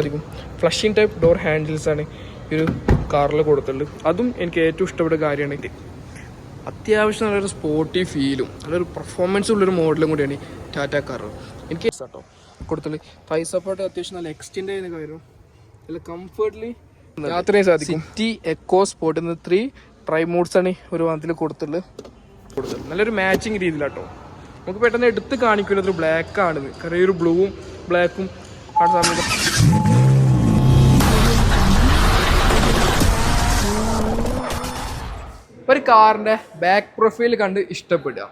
സാധിക്കും flushing type door handles ആണ് ഈ ഒരു കാറിൽ കൊടുത്തിട്ടുണ്ട് അതും എനിക്ക് ഏറ്റവും ഇഷ്ടപ്പെട്ട കാര്യമാണ് ഇത്. അത്യാവശ്യം നല്ലൊരു സ്പോർട്ടി ഫീലും നല്ലൊരു പെർഫോമൻസ് ഉള്ളൊരു മോഡലും കൂടിയാണ് ഈ ടാറ്റ കാർ എനിക്ക് കേട്ടോ കൊടുത്തിട്ടുണ്ട് ഫൈവ് സപ്പോർട്ട് അത്യാവശ്യം നല്ല എക്സ്റ്റെൻഡ് ചെയ്യുന്ന കാര്യം. നല്ല കംഫർട്ട്ലി യാത്രയും സാധിക്കും. സിറ്റി എക്കോ സ്പോർട്ട് എന്ന ത്രീ ട്രൈ മോഡ്സ് ആണ് ഒരു വാഹനത്തിൽ കൊടുത്തിട്ടുള്ളത്. കൊടുത്തത് നല്ലൊരു മാച്ചിങ് രീതിയിലാട്ടോ. നമുക്ക് പെട്ടെന്ന് എടുത്ത് കാണിക്കുന്നത് ഒരു ബ്ലാക്ക് ആണ് കാരണം ഈ ഒരു ബ്ലൂവും ബ്ലാക്കും ആണ് സമയത്ത് ഒരു കാറിന്റെ ബാക്ക് പ്രൊഫൈൽ കണ്ട് ഇഷ്ടപ്പെടുക.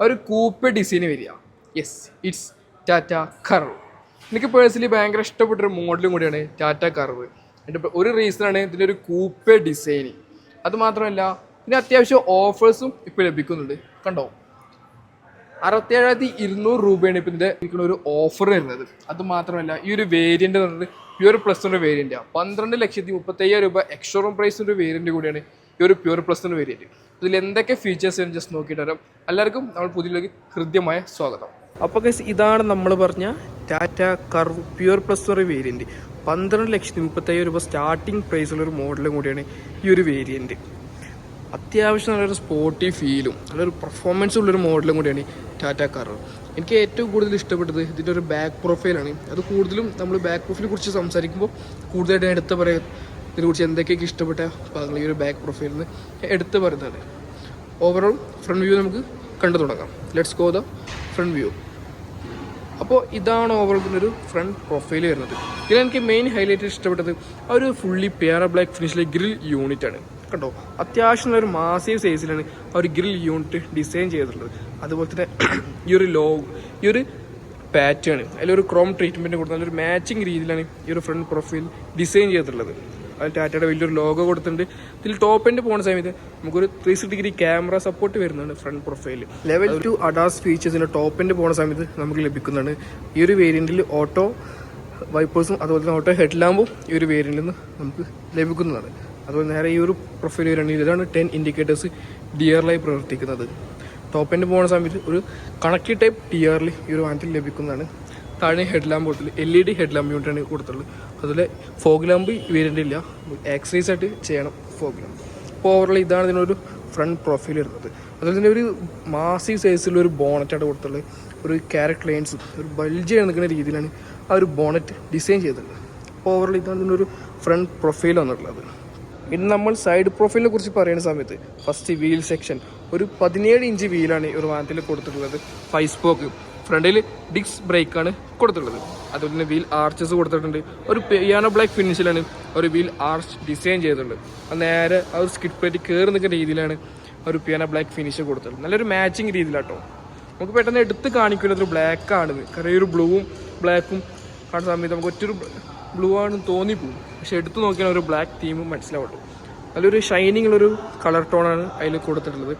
ഒരു കൂപ്പ് ഡിസൈന് വരിക. യെസ് ഇറ്റ്സ് ടാറ്റ കർവ് എനിക്ക് പേഴ്സണലി ഭയങ്കര ഇഷ്ടപ്പെട്ടൊരു മോഡലും കൂടിയാണ് ടാറ്റ കർവ് എന്റെ ഒരു റീസണാണ് ഇതിന്റെ ഒരു കൂപ്പ് ഡിസൈന് അതുമാത്രമല്ല ഇതിന് അത്യാവശ്യം ഓഫേഴ്സും ഇപ്പോൾ ലഭിക്കുന്നുണ്ട്. കണ്ടോ? അറുപത്തേഴായിരത്തി ഇരുന്നൂറ് രൂപയാണ് ഇപ്പം ഇതിന്റെ എനിക്കുള്ള ഒരു ഓഫർ വരുന്നത്. അത് മാത്രമല്ല ഈ ഒരു വേരിയന്റ് എന്ന് പ്യുവർ പ്ലസ് പ്ലസിന്റെ വേരിയന്റാണ് പന്ത്രണ്ട് ലക്ഷത്തി മുപ്പത്തയ്യായിരം രൂപ എക്സ്ഷോറൂം പ്രൈസിന്റെ ഒരു വേരിയന്റ് കൂടിയാണ് ഈ ഒരു പ്യൂർ പ്ലസിന്റെ വേരിയന്റ് ഇതിൽ എന്തൊക്കെ ഫീച്ചേഴ്സ് വരും ജസ്റ്റ് നോക്കിയിട്ട് വരാം. എല്ലാവർക്കും നമ്മൾ പുതിയതിലേക്ക് ഹൃദ്യമായ സ്വാഗതം. അപ്പോൾ ഗൈസ് ഇതാണ് നമ്മൾ പറഞ്ഞ ടാറ്റ കർവ് പ്യൂർ പ്ലസ് എന്ന് പറയുന്ന വേരിയന്റ് പന്ത്രണ്ട് ലക്ഷത്തി മുപ്പത്തയ്യായിരം രൂപ സ്റ്റാർട്ടിംഗ് പ്രൈസുള്ളൊരു മോഡലും കൂടിയാണ് ഈ ഒരു വേരിയന്റ് അത്യാവശ്യം നല്ലൊരു സ്പോർട്ടി ഫീലും നല്ലൊരു പെർഫോമൻസ് ഉള്ളൊരു മോഡലും കൂടിയാണ് ടാറ്റ കാർ എനിക്ക് ഏറ്റവും കൂടുതൽ ഇഷ്ടപ്പെട്ടത് ഇതിന്റെ ഒരു ബാക്ക് പ്രൊഫൈലാണ് അത് കൂടുതലും നമ്മൾ ബാക്ക് പ്രൊഫൈലിനെ കുറിച്ച് സംസാരിക്കുമ്പോൾ കൂടുതലായിട്ട് എടുത്ത് പറയാം ഇതിനെക്കുറിച്ച് എന്തൊക്കെയൊക്കെ ഇഷ്ടപ്പെട്ട ഭാഗങ്ങൾ ഈ ഒരു ബാക്ക് പ്രൊഫൈലിൽ നിന്ന് എടുത്ത് പറയുന്നതാണ് ഓവറോൾ ഫ്രണ്ട് വ്യൂ നമുക്ക് കണ്ടു തുടങ്ങാം. Let's go the front view അപ്പോൾ ഇതാണ് ഓവറോൾ ഒരു ഫ്രണ്ട് പ്രൊഫൈൽ വരുന്നത്. ഇതിൽ എനിക്ക് മെയിൻ ഹൈലൈറ്റ് ഇഷ്ടപ്പെട്ടത് ആ ഒരു ഫുള്ളി പേറ ബ്ലാക്ക് ഫിനിഷിലെ ഗ്രിൽ യൂണിറ്റ് ആണ്. കണ്ടോ? അത്യാവശ്യം ഒരു മാസീവ് സൈസിലാണ് ആ ഒരു ഗ്രിൽ യൂണിറ്റ് ഡിസൈൻ ചെയ്തിട്ടുള്ളത്. അതുപോലെ തന്നെ ഈ ഒരു ലോ ഈ ഒരു പാറ്റേൺ അതിലൊരു ക്രോം ട്രീറ്റ്മെന്റ് കൊടുത്ത് നല്ലൊരു മാച്ചിങ് രീതിയിലാണ് ഈ ഒരു ഫ്രണ്ട് പ്രൊഫൈൽ ഡിസൈൻ ചെയ്തിട്ടുള്ളത്. ടാറ്റയുടെ വലിയൊരു ലോഗോ കൊടുത്തിട്ടുണ്ട്. ഇതിൽ ടോപ്പ് എൻഡ് പോകുന്ന സമയത്ത് നമുക്കൊരു three sixty degree camera support വരുന്നുണ്ട് front profile level two ADAS ഫീച്ചേഴ്സിന്റെ top end പോകുന്ന സമയത്ത് നമുക്ക് ലഭിക്കുന്നുണ്ട് ഈ ഒരു വേരിയന്റിൽ ഓട്ടോ വൈപ്പേഴ്സും അതുപോലെ തന്നെ ഓട്ടോ ഹെഡ് ലാമ്പും ഈ ഒരു വേരിയന്റിൽ നിന്ന് നമുക്ക് ലഭിക്കുന്നതാണ്. അതുപോലെ നേരെ ഈ ഒരു പ്രൊഫൈൽ വരികയാണെങ്കിൽ ഇതാണ് ടെൻ ഇൻഡിക്കേറ്റേഴ്സ് ഡി ആറിലായി പ്രവർത്തിക്കുന്നത്. ടോപ്പ് എൻഡ് പോകുന്ന സമയത്ത് ഒരു കണക്റ്റഡ് ടൈപ്പ് ടി ആറിൽ ഈ ഒരു വാനത്തിൽ ലഭിക്കുന്നതാണ്. താഴെ ഹെഡ് ലാമ്പ് കൊടുത്തില്ല L E D head lamp യൂണിറ്റാണ് കൊടുത്തുള്ളത് അതുപോലെ ഫോഗ് ലാമ്പ് വേരിയന്റ് ഇല്ല ആക്സറീസ് ആയിട്ട് ചെയ്യണം ഫോഗ് ലാമ്പ് അപ്പോൾ ഓവറോൾ ഇതാണ് ഇതിനൊരു ഫ്രണ്ട് പ്രൊഫൈൽ വരുന്നത്. അതുപോലെ തന്നെ ഒരു മാസീവ് സൈസിലുള്ള ഒരു ബോണറ്റാണ് കൊടുത്തുള്ള ഒരു ക്യാരക്ടർ ലൈൻസും ഒരു ബൾജ് നിൽക്കുന്ന രീതിയിലാണ് ആ ഒരു ബോണറ്റ് ഡിസൈൻ ചെയ്തിട്ടുള്ളത്. അപ്പോൾ ഓവറോൾ ഇതാണ് ഇതിനൊരു ഫ്രണ്ട് പ്രൊഫൈൽ വന്നിട്ടുള്ളത്. ഇനി നമ്മൾ സൈഡ് പ്രൊഫൈലിനെ കുറിച്ച് പറയുന്ന സമയത്ത് ഫസ്റ്റ് വീൽ സെക്ഷൻ ഒരു പതിനേഴ് ഇഞ്ച് വീലാണ് ഈ ഒരു വാഹനത്തിൽ കൊടുത്തിട്ടുള്ളത്. ഫൈവ് സ്പോക്ക് ഫ്രണ്ടിൽ ഡിക്സ് ബ്രേക്കാണ് കൊടുത്തിട്ടുള്ളത്. അതുപോലെ തന്നെ വീൽ ആർച്ചസ് കൊടുത്തിട്ടുണ്ട്. ഒരു പിയാനോ ബ്ലാക്ക് ഫിനിഷിലാണ് ഒരു വീൽ ആർച്ച് ഡിസൈൻ ചെയ്തിട്ടുള്ളത് നേരെ ആ ഒരു സ്കിഡ് പ്ലേറ്റ് കയറി നിൽക്കുന്ന രീതിയിലാണ് ഒരു പിയാനോ ബ്ലാക്ക് ഫിനിഷ് കൊടുത്തിട്ടുള്ളത്. നല്ലൊരു മാച്ചിങ് രീതിയിലാട്ടോ. നമുക്ക് പെട്ടെന്ന് എടുത്ത് കാണിക്കുന്നത് ഒരു ആണ് കാരണം ഈ ഒരു ബ്ലൂവും ബ്ലാക്കും കാണുന്ന സമയത്ത് നമുക്ക് ഒറ്റൊരു ബ്ലൂ ആണെന്ന് തോന്നിപ്പോകും. പക്ഷെ എടുത്ത് നോക്കിയാൽ ഒരു ബ്ലാക്ക് തീമും മനസ്സിലാവുള്ളൂ നല്ലൊരു ഷൈനിങ് ഉള്ളൊരു കളർ ടോണാണ് അതിൽ കൊടുത്തിട്ടുള്ളത്.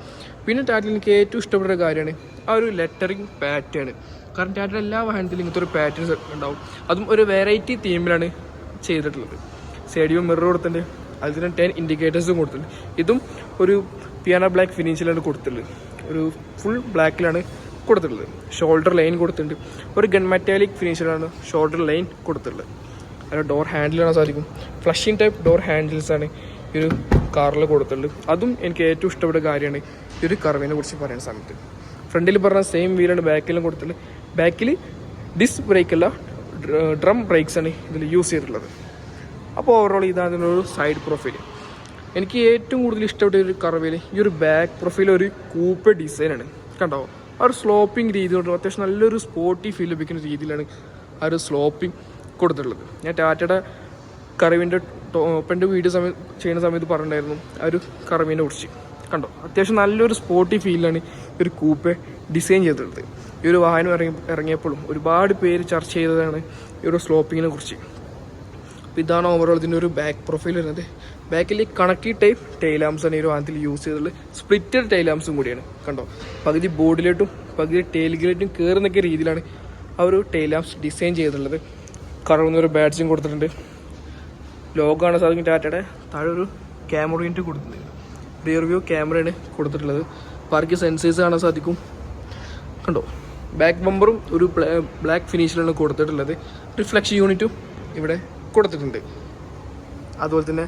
പിന്നെ ടാറ്റയിൽ എനിക്ക് ഏറ്റവും ഇഷ്ടപ്പെട്ട ഒരു കാര്യമാണ് ആ ഒരു ലെറ്ററിങ് പാറ്റേൺ കാരണം ടാറ്റയുടെ എല്ലാ വാഹനത്തിലും ഇങ്ങനത്തെ ഒരു പാറ്റേൺസ് ഉണ്ടാവും. അതും ഒരു വെറൈറ്റി തീമിലാണ് ചെയ്തിട്ടുള്ളത്. സൈഡിയും മിറർ കൊടുത്തിട്ടുണ്ട് അതിൽ തന്നെ ടെൻ ഇൻഡിക്കേറ്റേഴ്സും കൊടുത്തിട്ടുണ്ട്. ഇതും ഒരു പിയാന ബ്ലാക്ക് ഫിനിഷിലാണ് കൊടുത്തിട്ടുള്ളത്. ഒരു ഫുൾ ബ്ലാക്കിലാണ് കൊടുത്തിട്ടുള്ളത്. ഷോൾഡർ ലൈൻ കൊടുത്തിട്ടുണ്ട്. ഒരു ഗൺ മെറ്റാലിക് ഫിനിഷിലാണ് ഷോൾഡർ ലൈൻ കൊടുത്തിട്ടുള്ളത്. അതിൽ ഡോർ ഹാൻഡിൽ കാണാൻ സാധിക്കും. ഫ്ലഷിങ് ടൈപ്പ് ഡോർ ഹാൻഡിൽസ് ആണ്. ഒരു കാറിൽ കൊടുത്തിട്ടുണ്ട്. അതും എനിക്ക് ഏറ്റവും ഇഷ്ടപ്പെട്ട കാര്യമാണ് ഈ ഒരു കർവിനെ കുറിച്ച് പറയുന്ന സമയത്ത്. ഫ്രണ്ടിൽ പറഞ്ഞ സെയിം വീലാണ് ബാക്കിലും കൊടുത്തിട്ടുള്ളത് ബാക്കിൽ ഡിസ് ബ്രേക്കല്ല ഡ്രം ബ്രേക്സാണ് ഇതിൽ യൂസ് ചെയ്തിട്ടുള്ളത്. അപ്പോൾ ഓവറോൾ ഇതാണ് ഇതിനൊരു സൈഡ് പ്രൊഫൈൽ എനിക്ക് ഏറ്റവും കൂടുതൽ ഇഷ്ടപ്പെട്ട ഒരു കറവയിൽ ഈ ഒരു ബാക്ക് പ്രൊഫൈൽ ഒരു കൂപ്പ ഡിസൈനാണ് കണ്ടോ? ആ ഒരു സ്ലോപ്പിംഗ് രീതി കൊണ്ട് അത്യാവശ്യം നല്ലൊരു സ്പോർട്ടി ഫീൽ ലഭിക്കുന്ന രീതിയിലാണ് ആ ഒരു സ്ലോപ്പിംഗ് കൊടുത്തിട്ടുള്ളത്. ഞാൻ ടാറ്റയുടെ കറവിന്റെ ടോപ്പിന്റെ വീഡിയോ സമയം ചെയ്യുന്ന സമയത്ത് പറഞ്ഞിട്ടുണ്ടായിരുന്നു ആ ഒരു കറമീനെ കുറിച്ച്. കണ്ടോ? അത്യാവശ്യം നല്ലൊരു സ്പോർട്ടി ഫീലാണ് ഈ ഒരു കൂപ്പെ ഡിസൈൻ ചെയ്തെടുത്തത് ഈ ഒരു വാഹനം ഇറങ്ങി ഇറങ്ങിയപ്പോഴും ഒരുപാട് പേര് ചർച്ച ചെയ്തതാണ് ഈ ഒരു സ്ലോപ്പിങ്ങിനെ കുറിച്ച്. അപ്പോൾ ഇതാണ് ഓവറോൾ ഇതിന്റെ ഒരു ബാക്ക് പ്രൊഫൈൽ വരുന്നത്. ബാക്കിൽ കണക്കി ടൈപ്പ് ടൈലാംസ് ആണ് ഈ ഒരു വാഹനത്തിൽ യൂസ് ചെയ്തിട്ടുള്ളത്. സ്പ്ലിറ്റഡ് ടൈലാംസും കൂടിയാണ്. കണ്ടോ? പകുതി ബോർഡിലോട്ടും പകുതി ടൈലുകളിലോട്ടും കയറുന്നൊക്കെ രീതിയിലാണ് ആ ഒരു ടൈലാംസ് ഡിസൈൻ ചെയ്തിട്ടുള്ളത്. കറവുന്ന ഒരു ബാഡ്ജും കൊടുത്തിട്ടുണ്ട്. ലോഗോ ആണ് സാധിക്കും ടാറ്റയുടെ. താഴെ ഒരു ക്യാമറ യൂണിറ്റ് കൊടുത്തിട്ടുണ്ട്. റിയർ വ്യൂ ക്യാമറയാണ് കൊടുത്തിട്ടുള്ളത്. പാർക്ക് സെൻസേഴ്സ് കാണാൻ സാധിക്കും. കണ്ടോ? ബാക്ക് ബമ്പറും ഒരു ബ്ലാക്ക് ഫിനിഷിലാണ് കൊടുത്തിട്ടുള്ളത്. റിഫ്ലക്ഷൻ യൂണിറ്റും ഇവിടെ കൊടുത്തിട്ടുണ്ട്. അതുപോലെ തന്നെ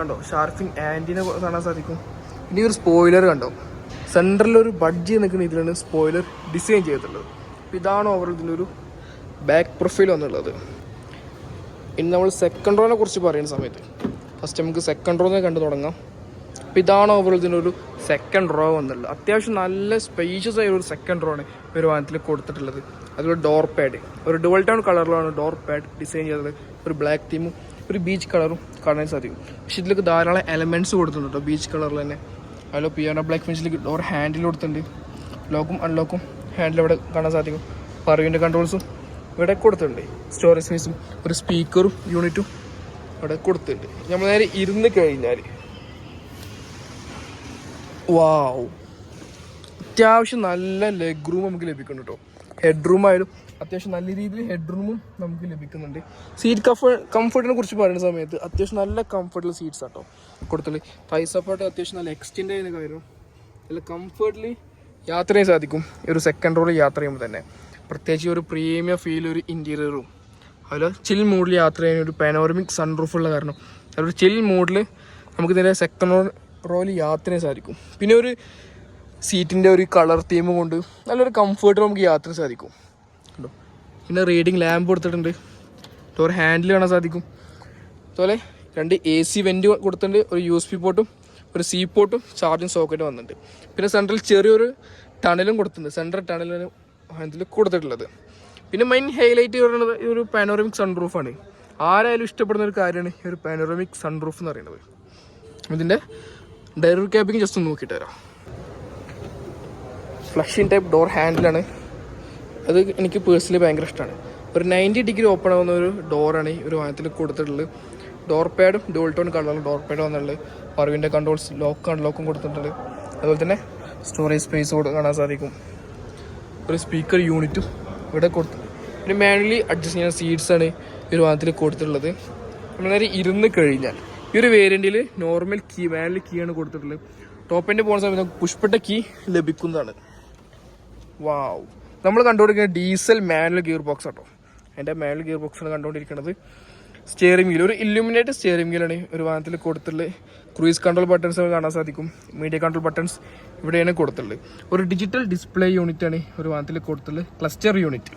കണ്ടോ? ഷാർഫിങ് ആന്റിനെ കാണാൻ സാധിക്കും. ഇനി ഒരു സ്പോയിലർ കണ്ടോ? സെന്ററിൽ ഒരു ബഡ്ജി നിൽക്കുന്ന ഇതിലാണ് സ്പോയിലർ ഡിസൈൻ ചെയ്തിട്ടുള്ളത്. അപ്പോൾ ഇതാണ് ഓവറോൾ ഇതിന്റെ ഒരു ബാക്ക് പ്രൊഫൈൽ വന്നുള്ളത്. ഇനി നമ്മൾ സെക്കൻഡ് റോനെ കുറിച്ച് പറയുന്ന സമയത്ത്. ഫസ്റ്റ് നമുക്ക് സെക്കൻഡ് റോനെ കണ്ടു തുടങ്ങാം. അപ്പോൾ ഇതാണ് ഓവർ ഇതിനൊരു സെക്കൻഡ് റോ എന്നുള്ളത്. അത്യാവശ്യം നല്ല സ്പേഷ്യസ് ആയ ഒരു സെക്കൻഡ് റോ ആണ് ഒരു വാഹനത്തിൽ കൊടുത്തിട്ടുള്ളത്. അതുപോലെ ഡോർ പാഡ് ഒരു ഡുവൽ ടൗൺ കളറിലാണ് ഡോർ പാഡ് ഡിസൈൻ ചെയ്തത്. ഒരു ബ്ലാക്ക് തീമും ഒരു ബീച്ച് കളറും കാണാൻ സാധിക്കും. പക്ഷേ ഇതിലേക്ക് ധാരാളം എലമെന്റ്സ് കൊടുത്തിട്ടുണ്ട് കേട്ടോ ബീച്ച് കളറിൽ തന്നെ. അതിൽ പിയാനോ ബ്ലാക്ക് ഫിനിഷിലേക്ക് ഡോർ ഹാൻഡിൽ കൊടുത്തിട്ടുണ്ട്. ലോക്കും അൺലോക്കും ഹാൻഡിൽ അവിടെ കാണാൻ സാധിക്കും. പറവിന്റെ കൺട്രോൾസും ഇവിടെ കൊടുത്തിട്ടുണ്ട്. സ്റ്റോറേജ് സ്പേസും ഒരു സ്പീക്കറും യൂണിറ്റും ഇവിടെ കൊടുത്തിട്ടുണ്ട്. നമ്മൾ നേരെ ഇരുന്ന് കഴിഞ്ഞാൽ വാവ് അത്യാവശ്യം നല്ല ലെഗ് റൂം നമുക്ക് ലഭിക്കുന്നുണ്ട് കേട്ടോ ഹെഡ് റൂം ആയാലും അത്യാവശ്യം നല്ല രീതിയിൽ ഹെഡ് റൂമും നമുക്ക് ലഭിക്കുന്നുണ്ട്. സീറ്റ് കംഫ കംഫർട്ടിനെ കുറിച്ച് പറയുന്ന സമയത്ത് അത്യാവശ്യം നല്ല കംഫർട്ടുള്ള സീറ്റ്സ് ആട്ടോ കൊടുത്തിട്ടുണ്ട്. തൈ സപ്പോർട്ട് അത്യാവശ്യം നല്ല എക്സ്റ്റെൻഡ് ചെയ്യുന്ന കാര്യം. നല്ല കംഫർട്ടിൽ യാത്ര ചെയ്യാൻ സാധിക്കും ഒരു സെക്കൻഡ് റോഡിൽ യാത്ര ചെയ്യുമ്പോൾ തന്നെ. പ്രത്യേകിച്ച് ഒരു പ്രീമിയം ഫീൽ ഒരു ഇന്റീരിയറും അതുപോലെ ചിൽ മൂഡിൽ യാത്ര ചെയ്യുന്ന ഒരു പാനോറമിക് സൺറൂഫ് ഉള്ള കാരണം. അതൊരു ചിൽ മൂഡിൽ നമുക്ക് ഇതിന്റെ സെക്കൻഡ് റോ റോയിൽ യാത്ര ചെയ്യാൻ സാധിക്കും. പിന്നെ ഒരു സീറ്റിന്റെ ഒരു കളർ തീം കൊണ്ട് നല്ലൊരു കംഫർട്ട് നമുക്ക് യാത്ര സാധിക്കും. കണ്ടോ? പിന്നെ റീഡിങ് ലാമ്പ് കൊടുത്തിട്ടുണ്ട്. ഒരു ഹാൻഡിൽ കാണാൻ സാധിക്കും. അതുപോലെ രണ്ട് എ സി വെന്റ് കൊടുത്തിട്ടുണ്ട്. ഒരു യു എസ് പി പോർട്ടും ഒരു സി പോർട്ടും ചാർജിങ് സോക്കറ്റും വന്നിട്ടുണ്ട്. പിന്നെ സെൻട്രൽ ചെറിയൊരു ടണലും കൊടുത്തിട്ടുണ്ട്. സെൻട്രൽ ടണലാണ് ഇതിൽ കൊടുത്തിട്ടുള്ളത്. പിന്നെ മെയിൻ ഹൈലൈറ്റ് പറയുന്നത് ഈ ഒരു പാനോറമിക് സൺറൂഫാണ് ആരായാലും ഇഷ്ടപ്പെടുന്ന ഒരു കാര്യമാണ് ഈ ഒരു പാനോറമിക് സൺറൂഫ് എന്ന് പറയുന്നത്. ഇതിന്റെ ഡയറി ക്യാബിങ് ജസ്റ്റ് ഒന്ന് നോക്കിയിട്ട് വരാം. ഫ്ലഷിൻ ടൈപ്പ് ഡോർ ഹാൻഡിലാണ് അത് എനിക്ക് പേഴ്സണലി ഭയങ്കര ഇഷ്ടമാണ് ഒരു നയന്റി ഡിഗ്രി ഓപ്പൺ ആവുന്ന ഒരു ഡോറാണ് ഈ ഒരു വാഹനത്തിൽ കൊടുത്തിട്ടുള്ളത്. ഡോർ പാഡും ഡോൾ ടോൺ കളറിൽ ഡോർ പാഡ് വന്നിട്ടുള്ളത് പറവിന്റെ കൺട്രോൾസ് ലോക്ക് അൺലോക്കും കൊടുത്തിട്ടുണ്ട്. അതുപോലെ തന്നെ സ്റ്റോറേജ് സ്പേസ് കാണാൻ സാധിക്കും. ഒരു സ്പീക്കർ യൂണിറ്റും ഇവിടെ കൊടുത്തു പിന്നെ മാനുവലി അഡ്ജസ്റ്റ് ചെയ്യുന്ന സീറ്റ്സ് ആണ് ഈ ഒരു വാഹനത്തിൽ കൊടുത്തിട്ടുള്ളത്. നമ്മൾ നേരെ ഇരുന്ന് കഴിഞ്ഞാൽ ഈ ഒരു വേരിയന്റിൽ നോർമൽ കീ മാനുവൽ കീ ആണ് കൊടുത്തിട്ടുള്ളത്. ടോപ്പ് എൻഡ് പോകുന്ന സമയത്ത് പുഷ്പട്ട കീ ലഭിക്കുന്നതാണ്. വാവ് നമ്മൾ കണ്ടുകൊണ്ടിരിക്കുന്നത് ഡീസൽ മാനുവൽ ഗിയർ ബോക്സ് ആട്ടോ. എന്റെ മാനുവൽ ഗിയർ ബോക്സ് ആണ് കണ്ടുകൊണ്ടിരിക്കുന്നത്. സ്റ്റിയറിംഗ് വീൽ ഒരു ഇല്ലുമിനേറ്റ് സ്റ്റിയറിംഗ് വീലാണ് ഒരു വാഹനത്തിൽ കൊടുത്തിട്ടുള്ളത്. ക്രൂയിസ് കൺട്രോൾ ബട്ടൺസ് കാണാൻ സാധിക്കും. മീഡിയ കൺട്രോൾ ബട്ടൺസ് ഇവിടെയാണ് കൊടുത്തിട്ടുള്ളത്. ഒരു ഡിജിറ്റൽ ഡിസ്പ്ലേ യൂണിറ്റ് ആണ് ഒരു വാഹനത്തിൽ കൊടുത്തിട്ടുള്ളത്. ക്ലസ്റ്റർ യൂണിറ്റ്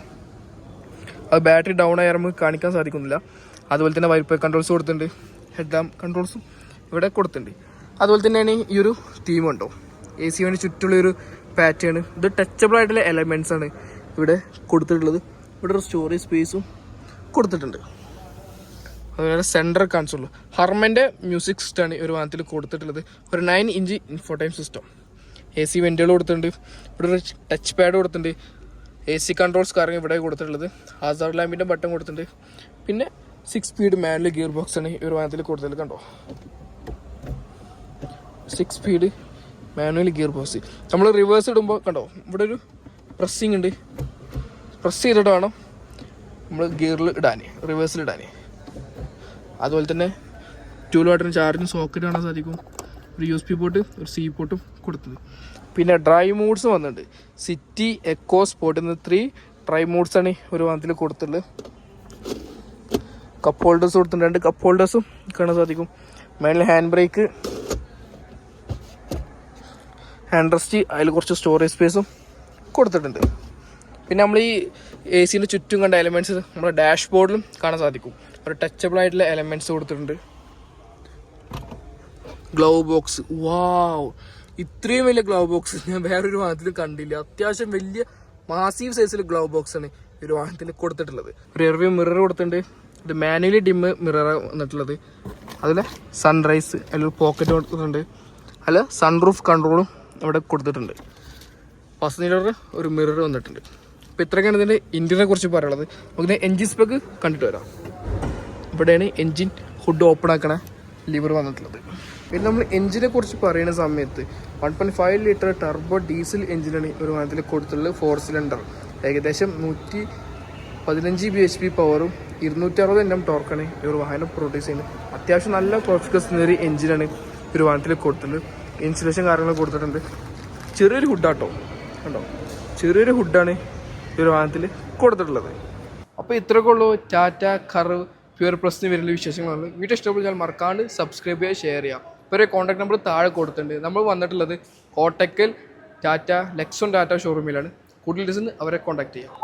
അത് ബാറ്ററി ഡൗൺ ആയാൽ നമുക്ക് കാണിക്കാൻ സാധിക്കുന്നില്ല. അതുപോലെ തന്നെ വൈപ്പ് കൺട്രോൾസ് കൊടുത്തിട്ടുണ്ട്. ഹെഡ് ലാം കൺട്രോൾസും ഇവിടെ കൊടുത്തിട്ടുണ്ട്. അതുപോലെ തന്നെയാണ് ഈ ഒരു തീം ഉണ്ടോ. എ സി വേണ്ടി ചുറ്റുള്ള ഒരു പാറ്റേൺ ഇത് ടച്ചബിൾ ആയിട്ടുള്ള എലമെൻസ് ആണ് ഇവിടെ കൊടുത്തിട്ടുള്ളത്. ഇവിടെ ഒരു സ്റ്റോറേജ് സ്പേസും കൊടുത്തിട്ടുണ്ട്. അതുപോലെ സെൻട്രൽ കൺസോൾ ഹർമന്റെ മ്യൂസിക് സിസ്റ്റമാണ് ഈ ഒരു വാഹനത്തിൽ കൊടുത്തിട്ടുള്ളത് ഒരു nine inch infotainment system A C വെന്റുകൾ കൊടുത്തിട്ടുണ്ട്. ഇവിടെ ഒരു ടച്ച് പാഡ് കൊടുത്തിട്ടുണ്ട് എ സി കൺട്രോൾസ് കാര്യങ്ങൾ ഇവിടെ കൊടുത്തിട്ടുള്ളത്. ഹാസാർഡ് ലാമ്പിന്റെ ബട്ടൺ കൊടുത്തിട്ടുണ്ട്. പിന്നെ six speed manual gear box ആണ് ഈ ഒരു വാഹനത്തിൽ കൊടുത്തത് കണ്ടോ? Six speed manual gear box നമ്മൾ റിവേഴ്സ് ഇടുമ്പോൾ കണ്ടോ? ഇവിടെ ഒരു പ്രസ്സിങ് ഉണ്ട്. പ്രസ് ചെയ്തിട്ട് വേണം നമ്മൾ ഗിയറിൽ ഇടാൻ റിവേഴ്സിൽ ഇടാൻ അതുപോലെ തന്നെ ട്യൂബ് വാട്ടറിന് ചാർജിങ് സോക്കറ്റ് കാണാൻ സാധിക്കും. ഒരു യു എസ് പി പോർട്ട് ഒരു സി പോർട്ടും കൊടുത്തത്. പിന്നെ ഡ്രൈ മൂഡ്സ് വന്നിട്ടുണ്ട് സിറ്റി എക്കോ സ്പോർട്ട് എന്ന ത്രീ ഡ്രൈവ് മൂഡ്സ് ആണ് ഒരു വാഹനത്തിൽ കൊടുത്തിട്ടുള്ളത്. കപ്പ് ഹോൾഡേഴ്സ് കൊടുത്തിട്ടുണ്ട്. രണ്ട് കപ്പ് ഹോൾഡേഴ്സും കാണാൻ സാധിക്കും. മേളിൽ ഹാൻഡ് ബ്രേക്ക് ഹാൻഡ് റെസ്റ്റ് അതിൽ കുറച്ച് സ്റ്റോറേജ് സ്പേസും കൊടുത്തിട്ടുണ്ട്. പിന്നെ നമ്മൾ ഈ എ സിന്റെ ചുറ്റും കണ്ട എലമെന്റ്സ് നമ്മുടെ ഡാഷ് ബോർഡിലും കാണാൻ സാധിക്കും. ഒരു ടച്ചബിൾ ആയിട്ടുള്ള എലമെന്റ്സ് കൊടുത്തിട്ടുണ്ട്. ഗ്ലൗ ബോക്സ് വാവ് ഇത്രയും വലിയ ഗ്ലൗ ബോക്സ് ഞാൻ വേറൊരു വാഹനത്തിൽ കണ്ടില്ല. അത്യാവശ്യം വലിയ മാസീവ് സൈസിൽ ഗ്ലൗ ബോക്സ് ആണ് ഒരു വാഹനത്തിൽ കൊടുത്തിട്ടുള്ളത്. റിയർവ്യൂ മിറർ കൊടുത്തിട്ടുണ്ട്. ഇത് മാനുവലി ഡിമ്മ് മിറർ വന്നിട്ടുള്ളത്. അതിൽ സൺറൈസ് അതിലൊരു പോക്കറ്റ് കൊടുത്തിട്ടുണ്ട്. അല്ല സൺറൂഫ് കൺട്രോളും അവിടെ കൊടുത്തിട്ടുണ്ട്. പസഞ്ചർ ഒരു മിറർ വന്നിട്ടുണ്ട്. അപ്പോൾ ഇത്രയൊക്കെയാണ് ഇതിന്റെ ഇന്റീരിയറെ കുറിച്ച് പറയാനുള്ളത്. നമുക്ക് എൻജിൻ സ്പെക്ക് കണ്ടിട്ട് വരാം. ഇവിടെയാണ് എൻജിൻ ഹുഡ് ഓപ്പൺ ആക്കണ ലിവർ വന്നിട്ടുള്ളത്. പിന്നെ നമ്മൾ എഞ്ചിനെ കുറിച്ച് പറയുന്ന സമയത്ത് one point five litre turbo diesel എഞ്ചിനാണ് ഒരു വാഹനത്തിൽ കൊടുത്തിട്ടുള്ളത് ഫോർ സിലിണ്ടർ ഏകദേശം നൂറ്റി പതിനഞ്ച് ബി എച്ച് പി പവറും ഇരുന്നൂറ്റി അറുപത് എം ടോർക്കാണ് ഈ ഒരു വാഹനം പ്രൊഡ്യൂസ് ചെയ്യുന്നത്. അത്യാവശ്യം നല്ല പ്രോഫിക്കസ് ഒരു എഞ്ചിനാണ് ഈ ഒരു വാഹനത്തിൽ കൊടുത്തിട്ടുള്ളത്. ഇൻസുലേഷൻ കാര്യങ്ങൾ കൊടുത്തിട്ടുണ്ട്. ചെറിയൊരു ഹുഡാട്ടോ കണ്ടോ? ചെറിയൊരു ഹുഡാണ് ഈ ഒരു വാഹനത്തിൽ കൊടുത്തിട്ടുള്ളത്. അപ്പോൾ ഇത്രയൊക്കെ ഉള്ളൂ. ടാറ്റ കർവ് പ്യുവർ പ്ലസിന് വരുന്ന വിശേഷങ്ങളുണ്ട് വീഡിയോ ഇഷ്ടപ്പെട്ടാൽ മറക്കാണ്ട് സബ്സ്ക്രൈബ് ചെയ്യുക ഷെയർ ചെയ്യുക. ഇവരെ കോൺടാക്ട് നമ്പർ താഴെ കൊടുത്തിട്ടുണ്ട്. നമ്മൾ വന്നിട്ടുള്ളത് കോട്ടക്കൽ ടാറ്റ ലെക്സോൺ ടാറ്റ ഷോറൂമിലാണ് കൂടുതൽ ഡീസിൽ അവരെ കോൺടാക്ട് ചെയ്യാം.